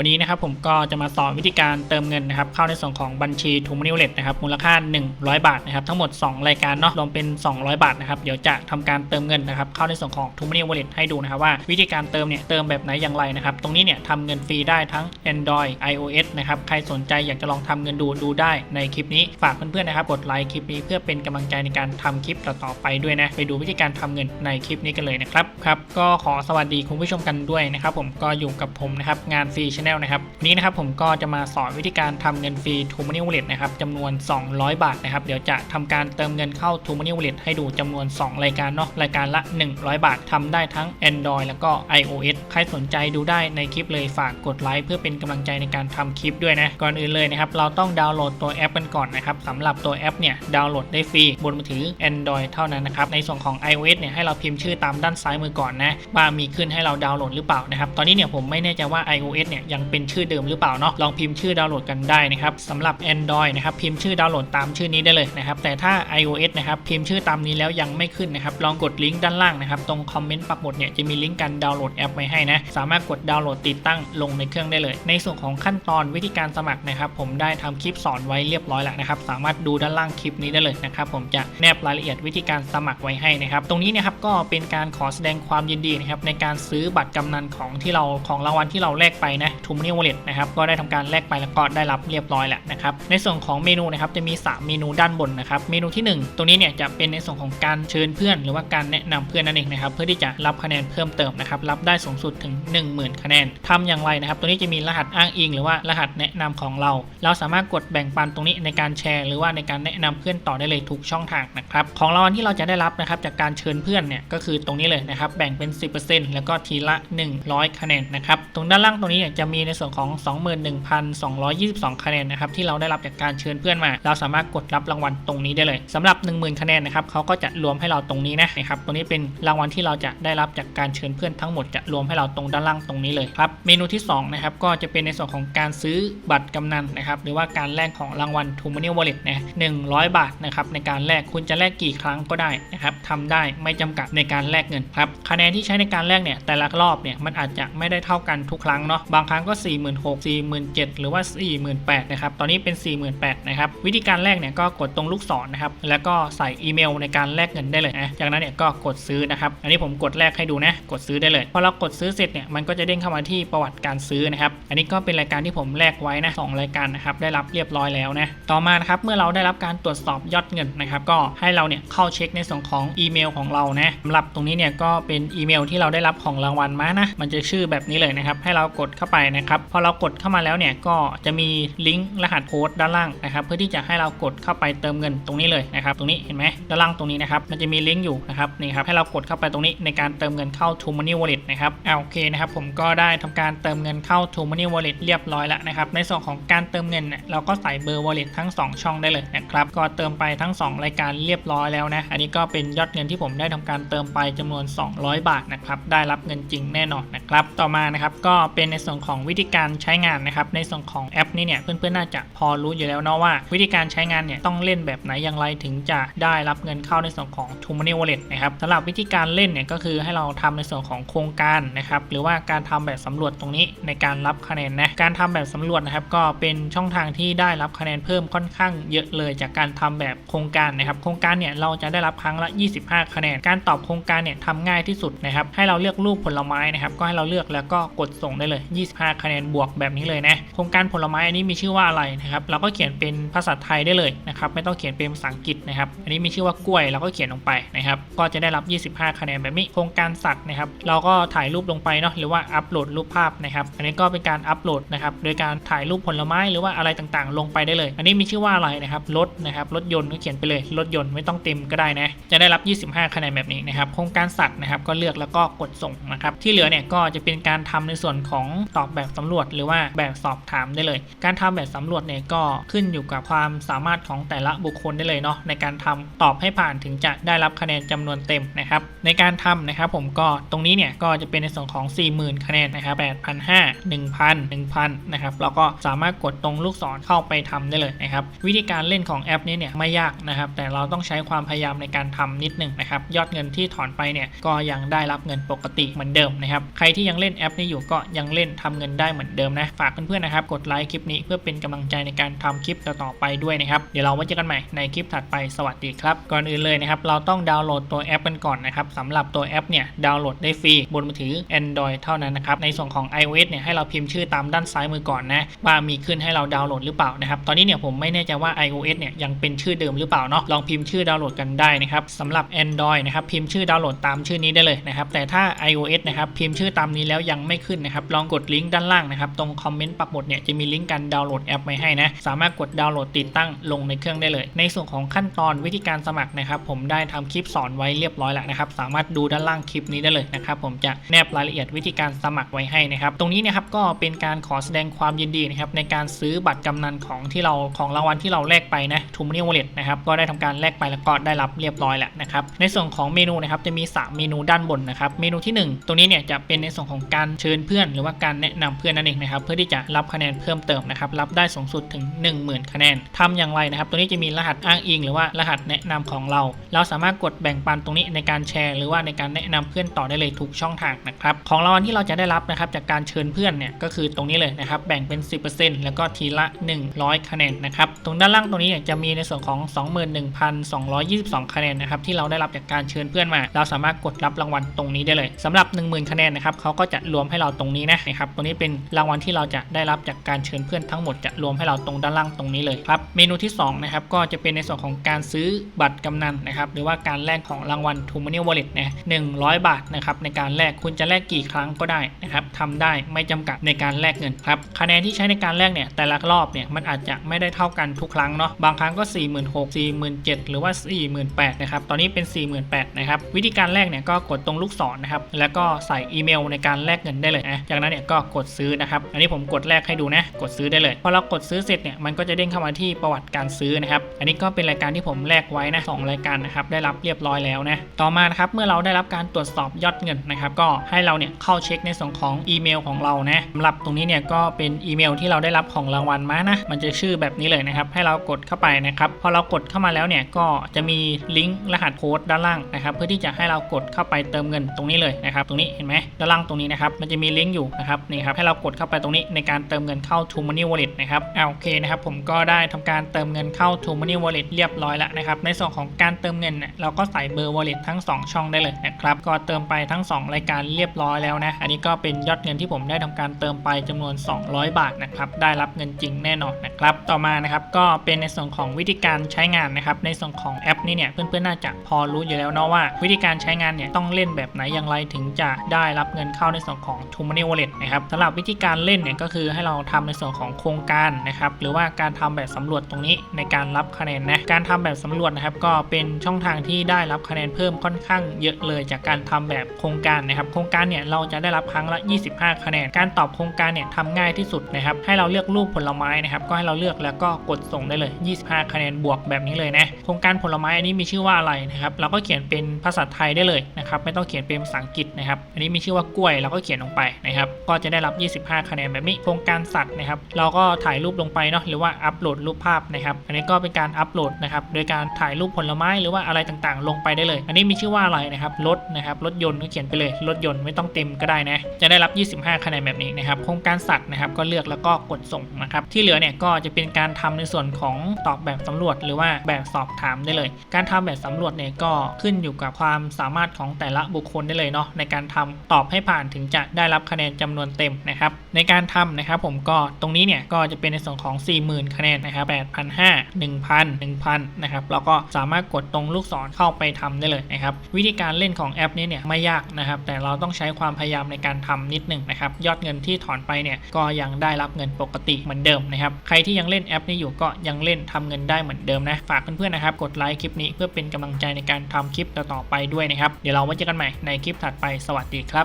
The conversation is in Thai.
วันนี้นะครับผมก็จะมาสอนวิธีการเติมเงินนะครับเข้าในส่วนของบัญชีทูม n นิวเลตนะครับมูลค่า 100 บาทนะครับทั้งหมด 2 รายการเนาะรวมเป็น 200 บาทนะครับเดี๋ยวจะทำการเติมเงินนะครับเข้าในส่วนของทูม n นิวเลตให้ดูนะครับว่าวิธีการเติมเนี่ยเติมแบบไหนอย่างไรนะครับตรงนี้เนี่ยทำเงินฟรีได้ทั้ง Android iOS นะครับใครสนใจอยากจะลองทำเงินดูดูได้ในคลิปนี้ฝากเพื่อนๆนะครับกดไลค์คลิปนี้เพื่อเป็นกำลังใจในการทำคลิปต่อๆไปด้วยนะไปดูวิธีการทำเงินในคลิปนี้กันเลยนะครับครับก็ขอสวัสดีคุณผู้ชมกันด้วยนะครับผมก็อยู่กับผมนะครับงานฟรีชแนลนะครับวันนี้นะครับผมก็จะมาสอนวิธีการทำเงินฟรีทูมานิวเลตนะครับจำนวน 200 บาทนะครับเดี๋ยวจะทำการเติมเงินเข้าทูมานิวเลตให้ดูจำนวน 2 รายการเนาะรายการละ 100 บาททำได้ทั้ง Android แล้วก็ iOS ใครสนใจดูได้ในคลิปเลยฝากกดไลค์เพื่อเป็นกำลังใจในการทำคลิปด้วยนะก่อนอื่นเลยนะครับเราต้องดาวน์โหลดตัวแอปกันก่อนนะครับสำหรับตัวแอปเนี่ยดาวน์โหลดได้ฟรีบนมือถือ Android เท่านั้นนะครับในส่วนของ iOS เนี่ยให้เราพิมพ์ชื่อตามด้านซ้ายมือก่อนนะว่ามีขึ้นให้เราดาวน์โหลดหรือเปล่านะครับตอนนี้เนี่ยผมไม่แน่ใจว่า iOS เนี่ยยังเป็นชื่อเดิมหรือเปล่าเนาะลองพิมพ์ชื่อดาวน์โหลดกันได้นะครับสำหรับ Android นะครับพิมพ์ชื่อดาวน์โหลดตามชื่อนี้ได้เลยนะครับแต่ถ้า iOS นะครับพิมพ์ชื่อตามนี้แล้วยังไม่ขึ้นนะครับลองกดลิงก์ด้านล่างนะครับตรงคอมเมนต์ปักหมุดเนี่ยจะมีลิงก์การดาวน์โหลดแอปไว้ให้นะสามารถกดดาวน์โหลดติดตั้งลงในเครื่องได้เลย ในส่วนของขั้นตอนวิธีการสมัครนะครับผมได้ทำคลิปสอนไว้เรียบร้อยแล้วนะครับสามารถดูด้านล่างคลิปนี้ได้เลยนะครับผมจะแนบรายละเอียดวิธีการสมัครไว้ให้นะครับตรงนี้นะครับก็เป็นการขอแสดงความยินดีนะครับในการซื้อบัตรกำนันของที่เราของรางวัลที่เราแลกไปนะทูม n นิวเลตนะครับก็ได้ทำการแลกไปแล้วก็ได้รับเรียบร้อยแล้วนะครับในส่วนของเมนูนะครับจะมี 3 เมนูด้านบนนะครับเมนูที่ 1ตรงนี้เนี่ยจะเป็นในส่วนของการเชิญเพื่อน หรือว่าการแนะนำเพื่อนนั่นเองนะครับเพื่อที่จะรับคะแนนเพิ่มเติมนะครับรับได้สูงสุดถึง 10,000 คะแนนทำอย่างไรนะครับ ตัวนี้จะมีรหัสอ้างอิง หรือว่ารหัสแนะนำของเรา เราสามารถกดแบ่งปันตรงนี้ในการแชร์ หรือว่าในการแนะนำเพื่อนต่อได้เลยทุกช่องทางนะครับของรางวัลที่เราจะได้รับนะครับจากการเชิญเพื่อนเนี่ยก็คือตรงนี้เลยนะครับแบ่งเป็น 10%แล้วก็ทีละ 100 คะแนนนะครับตรงด้านล่างตรงนี้เนี่ยจะมีในส่วนของ 21,222 คะแนนนะครับที่เราได้รับจากการเชิญเพื่อนมา เราสามารถกดรับรางวัลตรงนี้ได้เลยสำหรับ 10,000 คะแนนนะครับเขาก็จะรวมให้เราตรงนี้นะนะครับตรงนี้เป็นรางวัลที่เราจะได้รับจากการเชิญเพื่อนทั้งหมดจะรวมให้เราตรงด้านล่างตรงนี้เลยครับเมนูที่2นะครับก็จะเป็นในส่วนของการซื้อบัตรกำนันนะครับหรือว่าการแลกของรางวัล t ูมานิวอลเล็ตนะ100บาทนะครับในการแลกคุณจะแลกกี่ครั้งก็ได้นะครับทำได้ไม่จำกัดในการแลกเงินครับคะแนนที่ใช้ในการแลกเนี่ยแต่ละรอบเนี่ยมันอาจจะไม่ได้เท่ากันทุกครั้งเนาะบางครั้งก็ 4 6 0 0 0 4 7 0 0หรือว่า 48,000นะครับ ตอนนี้เป็น 48,000นะครับ วิธีการแลกเนี่ยก็กดตรงลูกศรนะครับ แล้วก็ใส่อีเมลในการแลกเงินได้เลยนะ จากนั้นเนี่ยก็กดซื้อนะครับ อันนี้ผมกดแลกให้ดูนะ กดซื้อได้เลย พอเรากดซื้อเสร็จเนี่ย มันก็จะเด้งเข้ามาที่ประวัติการซื้อนะครับ อันนี้ก็เป็นรายการที่ผมแลกไว้นะสองรายการนะครับ ได้รับเรียบร้อยแล้วนะ ต่อมานะครับ เมื่อเราได้รับการตรวจสอบยอดเงินนะครับ ก็ให้เราเนี่ยเข้าเช็คในส่วนของอีเมลของเรานะสำหรับตรงนี้เนี่ยก็เป็นอีเมลที่เราได้รับของรางวัลมานะ มันจะชื่อแบบนี้เลยนะครับ ให้เรากดเข้าไปนะครับพอเรากดเข้ามาแล้วเนี่ยก็จะมีลิงก์รหัสโค้ดด้านล่างนะครับเพื่อที่จะให้เรากดเข้าไปเติมเงินตรงนี้เลยนะครับตรงนี้เห็นไหมด้านล่างตรงนี้นะครับมันจะมีลิงก์อยู่นะครับนี่ครับให้เรากดเข้าไปตรงนี้ในการเติมเงินเข้า t ูมานิวอลเล็ตนะครับอ่าโอเคนะครับผมก็ได้ทำการเติมเงินเข้า t ูมานิวอลเล็ตเรียบร้อยแล้วนะครับในส่วนของการเติมเงินเนี่ยเราก็ใส่เบอร์วอลเล็ตทั้ง 2 ช่องได้เลยนะครับก็เติมไปทั้ง 2 รายการเรียบร้อยแล้วนะอันนี้ก็เป็นยอดเงินที่ผมได้ทำการเติมไปจำนวน 200 บาทนะครับได้รับเงินจริงแน่นอนนะครับต่อมานะครับก็เป็นในส่วนของวิธีการใช้งานนะครับ ในส่วนของแอปนี้เนี่ยเพื่อนๆน่าจะพอรู้อยู่แล้วเนาะว่า วิธีการใช้งานเนี่ยต้องเล่นแบบไหนอย่างไรถึงจะได้รับเงินเข้าในส่วนของ t ูมานิวอลเล็ตนะครับสำหรับวิธีการเล่นเนี่ยก็คือให้เราทำในส่วนของโครงการนะครับหรือว่าการทำแบบสำรวจตรงนี้ในการรับคะแนนนะการทำแบบสำรวจนะครับก็เป็นช่องทางที่ได้รับคะแนนเพิ่มค่อนข้างเยอะเลยจากการทำแบบโครงการนะครับโครงการเนี่ยเราจะได้รับครั้งละ 25 คะแนน การตอบโครงการเนี่ยทำง่ายที่สุดนะครับให้เราเลือกรูปผลไม้นะครับก็ให้เราเลือกแล้วก็กดส่งได้เลย 25คะแนนบวกแบบนี้เลยนะโครงการผลไม้อันนี้มีชื่อว่าอะไรนะครับเราก็เขียนเป็นภาษาไทยได้เลยนะครับไม่ต้องเขียนเป็นภาษาอังกฤษนะครับอันนี้มีชื่อว่ากล้วยเราก็เขียนลงไปนะครับก็จะได้รับ 25 คะแนนแบบนี้โครงการสัตว์นะครับเราก็ถ่ายรูปลงไปเนาะหรือว่าอัปโหลดรูปภาพนะครับอันนี้ก็เป็นการอัปโหลดนะครับโดยการถ่ายรูปผลไม้หรือว่าอะไรต่างๆ ลงไปได้เลย อันนี้มีชื่อว่าอะไรนะครับรถนะครับรถยนต์ก็เขียนไปเลยรถยนต์ไม่ต้องเต็มก็ได้นะจะได้รับ 25 คะแนนแบบนี้นะครับโครงการสัตว์นะครับก็เลือกแล้วก็กดส่งนะครับที่เหลือเนี่ยก็จะเป็นการทำในส่วนของตอบแบบสำรวจหรือว่าแบบสอบถามได้เลย การทำแบบสำรวจเนี่ยก็ขึ้นอยู่กับความสามารถของแต่ละบุคคลได้เลยเนาะในการทำตอบให้ผ่านถึงจะได้รับคะแนนจำนวนเต็มนะครับในการทำนะครับผมก็ตรงนี้เนี่ยก็จะเป็นในส่วนของ 40,000 คะแนนนะครับ8,500 1,000 1,000นะครับเราก็สามารถกดตรงลูกศรเข้าไปทำได้เลยนะครับวิธีการเล่นของแอปนี้เนี่ยไม่ยากนะครับแต่เราต้องใช้ความพยายามในการทำนิดหนึ่งนะครับยอดเงินที่ถอนไปเนี่ยก็ยังได้รับเงินปกติเหมือนเดิมนะครับใครที่ยังเล่นแอปนี้อยู่ก็ยังเล่นทำเงินนได้เหมือนเดิมนะ ฝากเพื่อนๆนะครับ กดไลค์คลิปนี้เพื่อเป็นกำลังใจในการทำคลิปต่อๆไปด้วยนะครับ เดี๋ยวเราไว้เจอกันใหม่ในคลิปถัดไป สวัสดีครับ ก่อนอื่นเลยนะครับ เราต้องดาวน์โหลดตัวแอปกันก่อนนะครับสำหรับตัวแอปเนี่ย ดาวน์โหลดได้ฟรีบนมือถือ Android เท่านั้นนะครับ ในส่วนของ iOS เนี่ย ให้เราพิมพ์ชื่อตามด้านซ้ายมือก่อนนะ ว่ามีขึ้นให้เราดาวน์โหลดหรือเปล่านะครับ ตอนนี้เนี่ยผมไม่แน่ใจว่า iOS เนี่ยยังเป็นชื่อเดิมหรือเปล่าเนาะ ลองพิมพ์ชื่อดาวน์โหลดกันได้นะครับสำหรับ Android นะครับ พิมพ์ชื่อดาวน์โหลดตามชื่อนี้ได้เลยนะครับ แต่ถ้า iOS นะครับ พิมพ์ชื่อตามนี้แล้วยังไม่ขึ้นนะครับ ลองกดลิงก์ด้านล่างนะครับ ตรงคอมเมนต์ปักหมุดเนี่ยจะมีลิงก์การดาวน์โหลดแอปไว้ให้นะ สามารถกดดาวน์โหลดติดตั้งลงในเครื่องได้เลย ในส่วนของขั้นตอนวิธีการสมัครนะครับผมได้ทำคลิปสอนไว้เรียบร้อยแล้วนะครับสามารถดูด้านล่างคลิปนี้ได้เลยนะครับผมจะแนบรายละเอียดวิธีการสมัครไว้ให้นะครับตรงนี้นะครับก็เป็นการขอแสดงความยินดีนะครับในการซื้อบัตรกำนันของที่เราของรางวัลที่เราแลกไปนะทูม n น y Wallet นะครับก็ได้ทำการแลกไปแล้วก็ได้รับเรียบร้อยแล้วนะครับในส่วนของเมนูนะครับจะมี 3 เมนูด้านบนนะครับเมนูที่ 1 ตรงนี้เนี่ยจะเป็นในส่วนของการเชิญเพื่อน หรือว่าการแนะนำเพื่อนนั่นเองนะครับเพื่อที่จะรับคะแนนเพิ่มเติมนะครับรับได้สูงสุดถึง 10,000 คะแนนทำอย่างไรนะครับ ตัวนี้จะมีรหัสอ้างอิง หรือว่ารหัสแนะนำของเรา เราสามารถกดแบ่งปันตรงนี้ในการแชร์ หรือว่าในการแนะนำเพื่อนต่อได้เลยทุกช่องทางนะครับของรางวัลที่เราจะได้รับนะครับจากการเชิญเพื่อนเนี่ยก็คือตรงนี้เลยนะครับแบ่งเป็น 10%แล้วก็ทีละ 100 คะแนนนะครับตรงด้านล่างตรงนี้จะมีในส่วนของ 21,222 คะแนนนะครับที่เราได้รับจากการเชิญเพื่อนมา เราสามารถกดรับรางวัลตรงนี้ได้เลยสำหรับ 10,000 คะแนนนะครับเขาก็จะรวมให้เราตรงนี้นะครับตรงนี้เป็นรางวัลที่เราจะได้รับจากการเชิญเพื่อนทั้งหมดจะรวมให้เราตรงด้านล่างตรงนี้เลยครับเมนูที่2นะครับก็จะเป็นในส่วนของการซื้อบัตรกำนันนะครับหรือว่าการแลกของรางวัล t ูม n น y Wallet นะ100บาทนะครับในการแลกคุณจะแลกกี่ครั้งก็ได้นะครับทำได้ไม่จำกัดในการแลกเงินครับคะแนนที่ใช้ในการแลกเนี่ยแต่ละรอบเนี่ยมันอาจจะไม่ได้เท่ากันทุกครั้งเนาะบางครั้งก็ 4 6 0 0 0 47,000หรือว่า 48,000นะครับตอนนี้เป็น 48,000นะครับวิธีการแลกเนี่ยก็กดตรงลูกศรนะครับแล้วก็ใส่อีเมลในการแลกเงินได้เลยนะจากนั้นเนี่ยก็กดดซื้อนะครับ อันนี้ผมกดแลกให้ดูนะ กดซื้อได้เลย พอเรากดซื้อเสร็จเนี่ย มันก็จะเด้งเข้ามาที่ประวัติการซื้อนะครับ อันนี้ก็เป็นรายการที่ผมแลกไว้นะสองรายการนะครับ ได้รับเรียบร้อยแล้วนะ ต่อมานะครับ เมื่อเราได้รับการตรวจสอบยอดเงินนะครับ ก็ให้เราเนี่ยเข้าเช็คในส่วนของอีเมลของเรานะสำหรับตรงนี้เนี่ยก็เป็นอีเมลที่เราได้รับของรางวัลมานะ มันจะชื่อแบบนี้เลยนะครับ ให้เรากดเข้าไปนะครับ พอเรากดเข้ามาแล้วเนี่ย ก็จะมีลิงก์รหัสโค้ดด้านล่างนะครับ เพื่อที่จะให้เรากดเข้าไปเติมเงินตรงนี้เลยนะครับ ตรงนี้เห็นไหมด้านล่างตรงนี้นะครับ มันจะมีลิงก์อยู่นะครับนี่ครับให้เรากดเข้าไปตรงนี้ในการเติมเงินเข้า t ูม n น y Wallet นะครับอ่าโอเคนะครับผมก็ได้ทำการเติมเงินเข้า t ูม n น y Wallet เรียบร้อยแล้วนะครับในส่วนของการเติมเงินเนี่ยเราก็ใส่เบอร์ Wallet ทั้ง 2 ช่องได้เลยนะครับก็เติมไปทั้ง 2 รายการเรียบร้อยแล้วนะอันนี้ก็เป็นยอดเงินที่ผมได้ทำการเติมไปจำนวน 200 บาทนะครับได้รับเงินจริงแน่นอนนะครับต่อมานะครับก็เป็นในส่วนของวิธีการใช้งานนะครับในส่วนของแอปนี้เนี่ยเพื่อนๆน่าจะพอรู้อยู่แล้วเนาะว่า วิธีการใช้งานเนี่ยต้องเล่นแบบไหนอย่างไรถึงจะได้รับเงินเข้าในส่วนของ t ูม n น y Wallet นะครับสำหรับวิธีการเล่นเนี่ยก็คือให้เราทำในส่วนของโครงการนะครับหรือว่าการทำแบบสำรวจตรงนี้ในการรับคะแนนนะการทำแบบสำรวจนะครับก็เป็นช่องทางที่ได้รับคะแนนเพิ่มค่อนข้างเยอะเลยจากการทำแบบโครงการนะครับโครงการเนี่ยเราจะได้รับครั้งละ 25 คะแนน การตอบโครงการเนี่ยทำง่ายที่สุดนะครับให้เราเลือกรูปผลไม้นะครับก็ให้เราเลือกแล้วก็กดส่งได้เลย 25 คะแนนบวกแบบนี้เลยนะโครงการผลไม้อันนี้มีชื่อว่าอะไรนะครับเราก็เขียนเป็นภาษาไทยได้เลยนะครับไม่ต้องเขียนเป็นภาษาอังกฤษนะครับอันนี้มีชื่อว่ากล้วยเราก็เขียนลงไปนะครับก็จะได้รับับ 25 คะแนนแบบนี้โครงการสัตว์นะครับเราก็ถ่ายรูปลงไปเนาะหรือว่าอัปโหลดรูปภาพนะครับอันนี้ก็เป็นการอัปโหลดนะครับโดยการถ่ายรูปผลไม้หรือว่าอะไรต่างๆ ลงไปได้เลย อันนี้มีชื่อว่าอะไรนะครับรถนะครับรถยนต์ก็เขียนไปเลยรถยนต์ไม่ต้องเต็มก็ได้นะจะได้รับ 25 คะแนนแบบนี้นะครับโครงการสัตว์นะครับก็เลือกแล้วก็กดส่งนะครับที่เหลือเนี่ยก็จะเป็นการทำในส่วนของตอบแบบสำรวจ หรือว่าแบบสอบถามได้เลย การทำแบบสำรวจเนี่ยก็ขึ้นอยู่กับความสามารถของแต่ละบุคคลได้เลยเนาะในการทำตอบให้ผ่านถึงจะได้รับคะแนนจำนวนเต็มนะครับในการทำนะครับผมก็ตรงนี้เนี่ยก็จะเป็นในส่วนของ 40,000 คะแนนนะครับ8,500 1,000 1,000นะครับเราก็สามารถกดตรงลูกศรเข้าไปทำได้เลยนะครับวิธีการเล่นของแอปนี้เนี่ยไม่ยากนะครับแต่เราต้องใช้ความพยายามในการทำนิดหนึ่งนะครับยอดเงินที่ถอนไปเนี่ยก็ยังได้รับเงินปกติเหมือนเดิมนะครับใครที่ยังเล่นแอปนี้อยู่ก็ยังเล่นทำเงินได้เหมือนเดิมนะฝากเพื่อนๆนะครับกดไลค์คลิปนี้เพื่อเป็นกำลังใจในการทำคลิปต่อๆไปด้วยนะครับเดี๋ยวเราไว้เจอกันใหม่ในคลิปถัดไปสวัสดีครับ